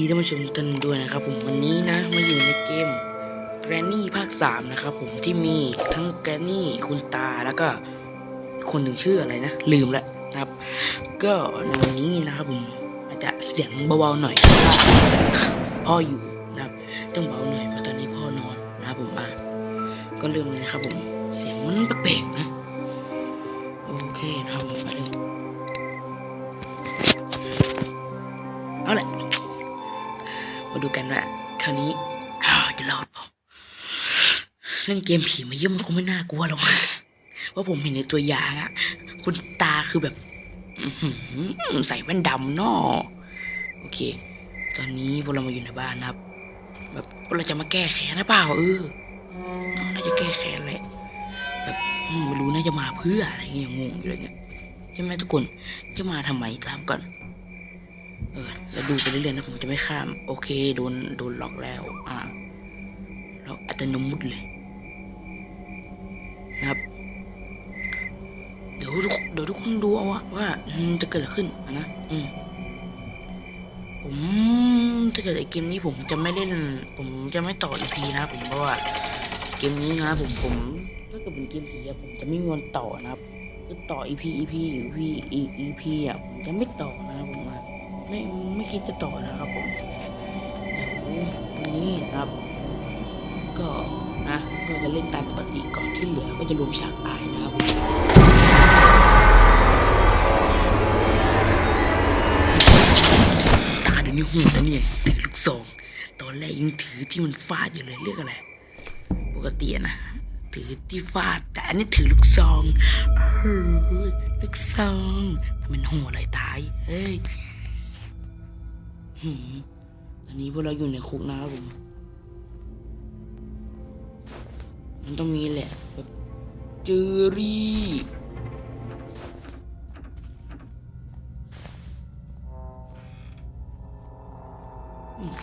ดีท่านผู้ชมทุกท่านด้วยนะครับผมวันนี้นะมาอยู่ในเกม Granny ภาค 3 นะครับผมที่มีทั้ง Granny คุณตาแล้วก็คนหนึ่งชื่ออะไรนะ ลืมแล้วนะครับ ก็ในวันนี้นะครับผมอาจจะเสียงเบาๆหน่อยเพราะว่าพ่ออยู่นะครับ ต้องเบาหน่อยเพราะตอนนี้พ่อนอนนะครับผมอะก็เริ่มเลยนะครับผมเสียงมันแปลกๆนะ โอเคนะครับผมไปเลยเอาละ มาดูกันว่าคราวนี้จะรอดเปล่าเล่นเกมผีมาเยี่ยมมันคงไม่น่ากลัวหรอกว่าผมเห็นในตัวอย่างอะคุณตาคือแบบใส่แว่นดำเนอโอเค ตอนนี้พวกเรามาอยู่ในบ้านนะครับ แบบพวกเราจะมาแก้แค้นหรือเปล่าเออน่าจะแก้แค้นแหละแบบไม่รู้น่าจะมาเพื่ออะไรเงี้ยงงอยู่เลยเนี่ยใช่ไหมทุกคนจะมาทำไมตามก่อน แล้วดูไปเรื่อยๆนะผมจะไม่ข้าม โอเคโดนโดนล็อกแล้ว อ่าล็อกอัตโนมัติเลยนะครับ เดี๋ยวเดี๋ยวทุกคนดูเอาว่าว่าจะเกิดอะไรขึ้นนะอืมผมถ้าเกิดไอเกมนี้ผมจะไม่เล่น ผมจะไม่ต่ออีพีนะ ผมเพราะว่าเกมนี้นะ ผมผมถ้าเกิดเป็นเกมผีอะผมจะไม่มีวันต่อนะครับคือต่ออีพีอีพีอีพีอีอีพีอะผมจะไม่ต่อนะครับผม ไม่ไม่คิดจะต่อนะครับผมเดี๋ยวนี้นะครับ ก็นะก็จะเล่นตามปกติก่อนที่เหลือก็จะรวมฉากตายนะครับผมตาเดี๋ยวนี้หดนะเนี่ยถือลูกซองตอนแรกยังถือที่มันฟาดอยู่เลยเรียกอะไรปกตินะถือที่ฟาดแต่อันนี้ถือลูกซองเฮ้ยลูกซองทำไมมันโหดอะไรตายเฮ้ย อันนี้พวกเราอยู่ในคุกนะครับผม มันต้องมีแหละแบบเจอรี่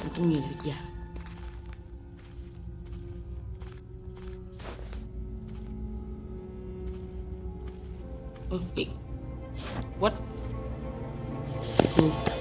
มันต้องมีอะไรสักอย่างเอ้ย what คืออ๋อ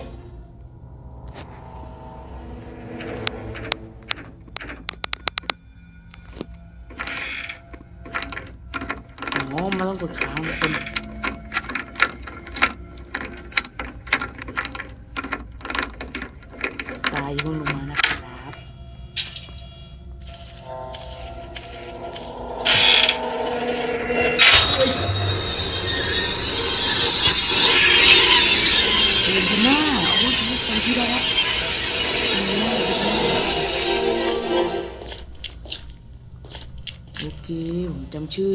ชื่อ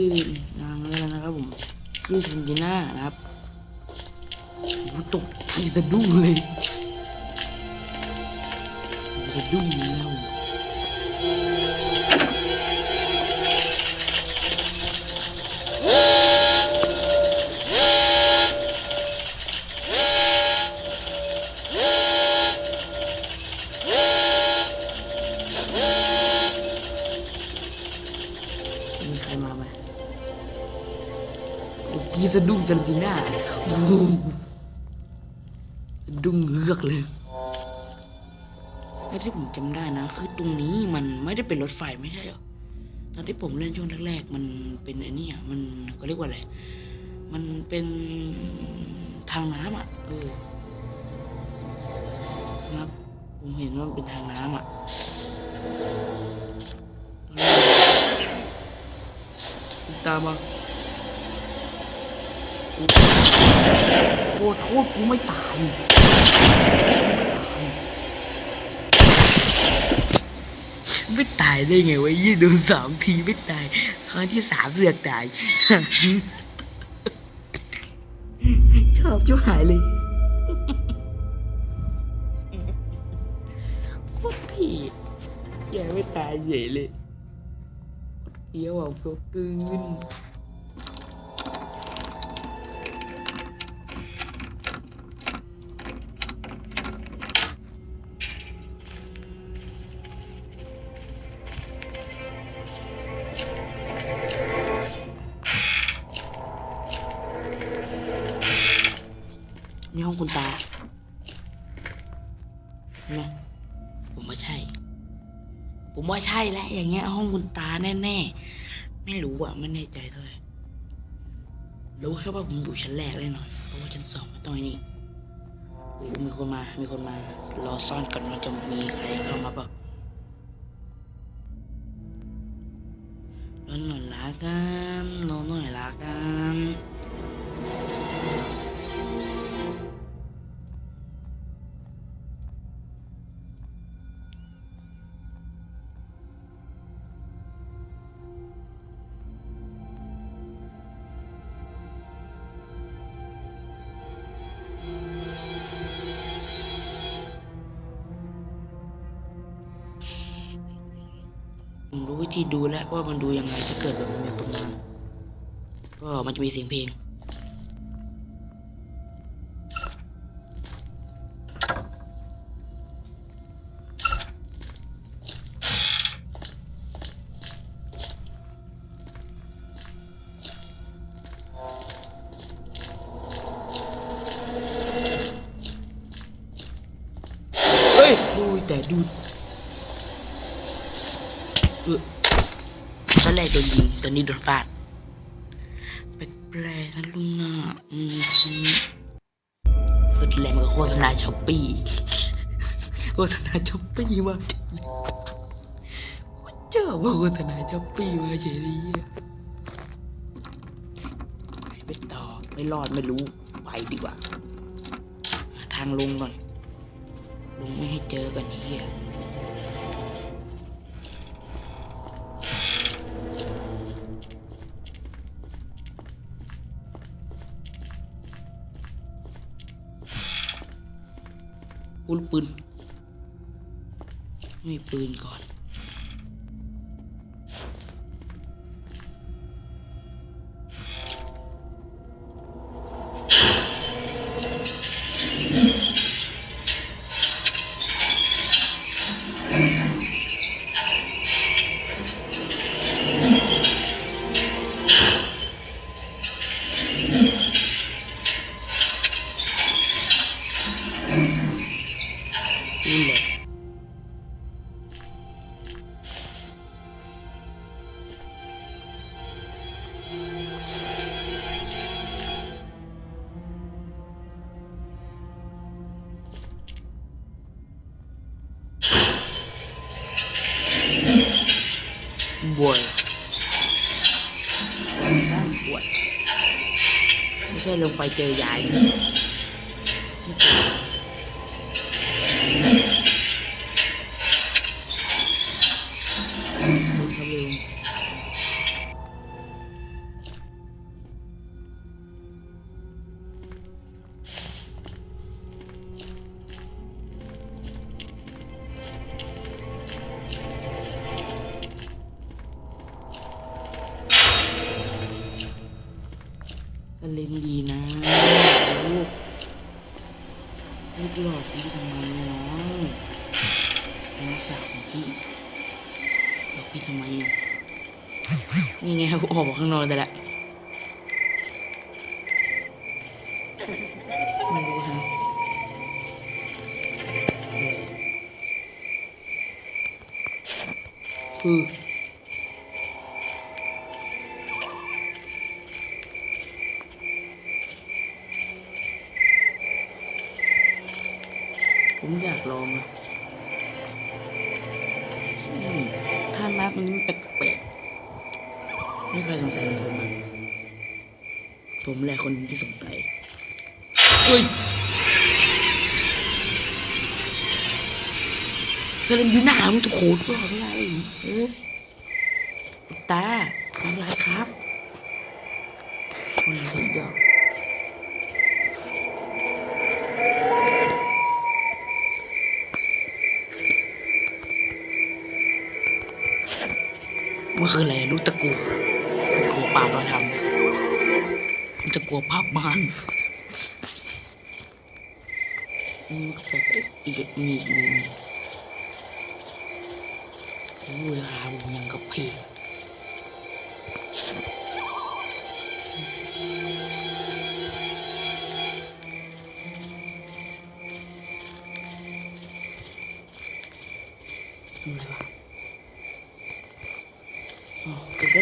นางแล้วนะครับผมชื่อชันจิน่านะครับผมตกใจสะดุ้งเลยสะดุ้งเลยครับผม กี้สะดุ้งชันจิน่าสะดุ้งเงือกเลยถ้าที่ผมจำได้นะ คือตรงนี้มันไม่ได้เป็นรถไฟไม่ใช่เหรอตอนที่ผมเล่นช่วงแรกๆมันเป็นไอ้นี่อะมันก็เรียกว่าอะไรมันเป็นทางน้ำอะเออนะครับผมเห็นว่ามันเป็นทางน้ำอะตามมา โคโทษกูไม่ตายไม่ตายได้ไงวะยี่โดนสองทีไม่ตาย ครั้งที่สามเสือกตาย ชอบชิบหายเลยโคตรที่แย่ไม่ตายเฉยเลยเฟี้ยวอะเฟี้ยวกึนนี่ห้อง ผมว่าใช่แล้วอย่างเงี้ย ห้องคุณตาแน่ๆ ไม่รู้อะไม่แน่ใจเท่าไหร่รู้แค่ว่าผมอยู่ชั้นแรกแน่นอนเพราะว่าชั้นสองไม่ต้องนี่โอ้มีคนมา มีคนมา รอซ่อนก่อนว่าจะมีใครเข้ามาปล่ารอหน่อยละกันรอนหน่อยละกัน วิธีดูแล้วว่ามันดูยังไงถ้าเกิดแบบมีคนมาก็มันจะมีเสียงเพลงเฮ้ยดูแต่ดู เออตอน แรกโดนยิงตอนนี้โดนฟาดแปลกๆนะลุงอะสุดแหลมกับโฆษณาช้อปปี้โฆษณาช้อปปี้มาเจอว่าโฆษณาช้อปปี้มาเฉยเลยอะไปต่อไม่รอดไม่รู้ไปดีกว่าหาทางลงก่อนลงไม่ให้เจอกันเฮีย อุ้ยปืนไม่มีปืนก่อน นี่แหละบวยสร้ เล่นดีนะลูกลูกหลอกพี่ทำไมเนี่ยน้องน้องสาวของพี่หลอกพี่ทำไมเนี่ยนี่ไงออกข้างนอกได้ละไม่รู้ฮะคือ ผมอยากลองอืมถ้านับมันแปลกๆไม่เคยสงสัยมันทำไมผมแหละคนที่สงสัยเอ้ยเซเลนอยู่หน้ามึงจะโขดหรอไม่ไรเอ้ยตาทำไรครับคนสุดยอด มันคืออะไรลูกตะกูตะกูปราบเราทำตะกลัวภาพมันอืมแบบอีกมีอีกมีมีโอ้ยราผมยังกับพี่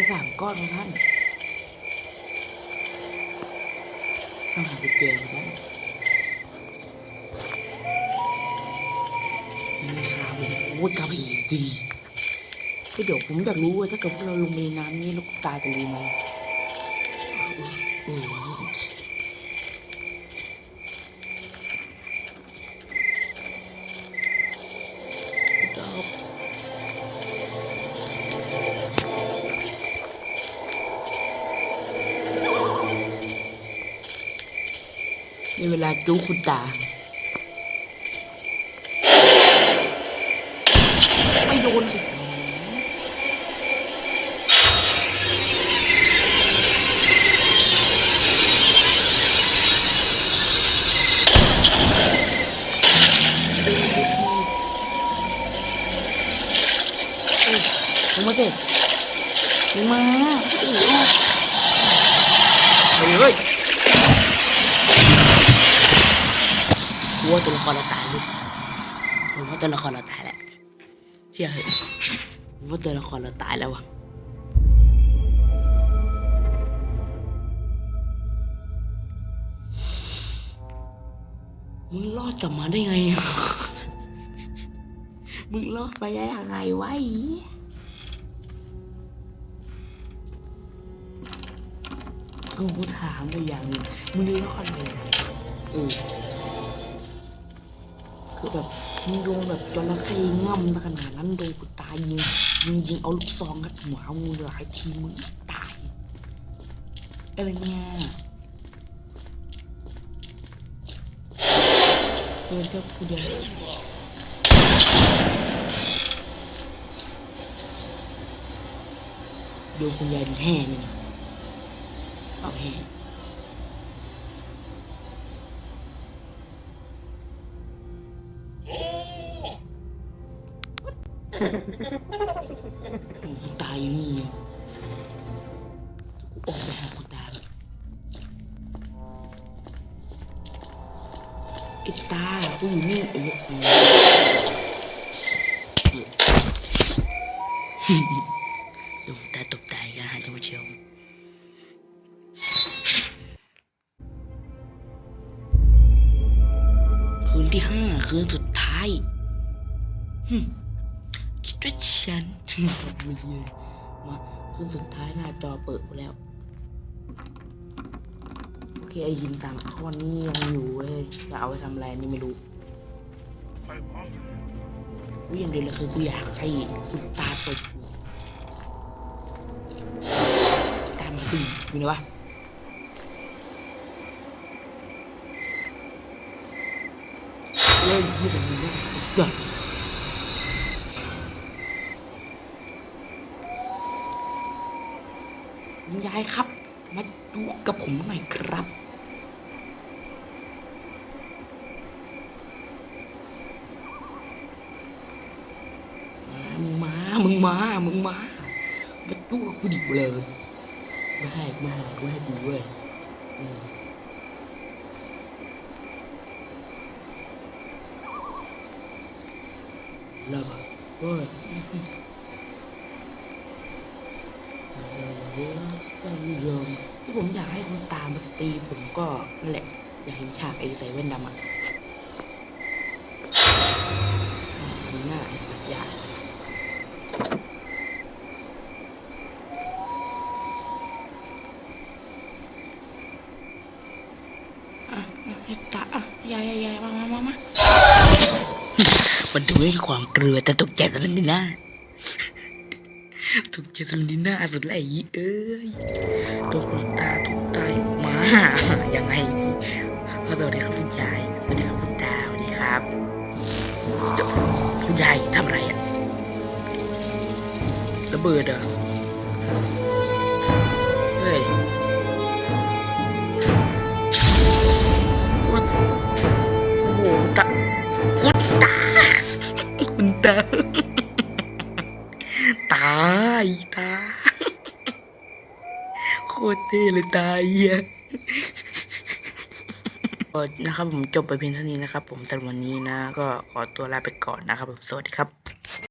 สามก้อนของท่านต้องหากุญแจของท่านนี่ครับผมโอ้ยครับี่ดีเดี๋ยวผมอยากรู้ว่าถ้าเกิดพวกเราลงในน้ำนี่ลูกตาจะรู้ไหมเออเออน่าสนใจ ดูคุณตา ไม่โดนสิเอ้ยลงมาสิลงมาโอ้โหเฮ้ยเฮ้ยกลัวตัวละครเราตายลูก ผมว่าตัวละครเราตายแล้วเชื่อเหอะว่าตัวละครเราตายแล้ววะมึงรอดกลับมาได้ไง มึงรอดไปได้ยังไงวะไอ้เหี้ยกูถามไปอย่างนึงมึงรอดเลยเออ คือแบบมึงโดนแบบจระเข้ง่ำขนาดนั้นโดนกูตายยิงยิงยิงเอาลูกซองกัดหัวมึงหลายทีมึงตายอะไรเนี่ยเดินกับกูเดียวโดนคุณยายแห่หนึ่งเอาแห่ ตายอยู่นี่ออกไปหาคุณตาก่อนไอ้ตากูอยู่นี่ไอ้เหี้ยดูตาตกใจกันฮะท่านผู้ชมคืนที่ห้าคืนสุดท้ายหึ คิดว่าฉันม่เยอะมาคืนสุดท้ายหน้าจอเปิดไปแล้ว โอเค ไอหินต่างข้อนี้ยังอยู่เว้ยจะเอาไปทำอะไรนี่ไม่รู้กูอย่างเดียวเลยคือกูอยากให้คุณตาตบกูตามมาดึงอยู่ไหนวะเล่นยี่แบบนี้เกิดยายครับ มาดูกับผมหน่อยครับ มึงมา มึงมา มึงมา มาตู้กูดิบเลยไม่ให้ม่ให้ไม่ให้ดีเว้ยแล้วก็เฮ้ย ท่านผู้ชมที่ผมอยากให้คุณตามมาตีผมก็นั่นแหละ อยากเห็นฉากไอ้ใส่แว่นดำอะหน้าอ้ปัญญาอะให้ตาอะยายยายยายมามามามามันดูให้ความเกลือแต่ตกใจตอนนั้นนี่นะ ตกใจตอนนี้หน้าสุดเลยไอ้เอ้ยโดนคนตาถูกตายมายังไงก็สวัสดีครับคุณยายสวัสดีครับคุณตาสวัสดีครับจ้าคุณยายทำอะไรอะระเบิดเหรอเฮ้ยโอ้โหตาคุณตาคุณตา ตายตา โคตรเท่เลยตายเหี้ยก็นะครับผมจบไปเพียงเท่านี้นะครับ ผมแต่วันนี้นะ ก็ขอตัวลาไปก่อนนะครับผมสวัสดีครับ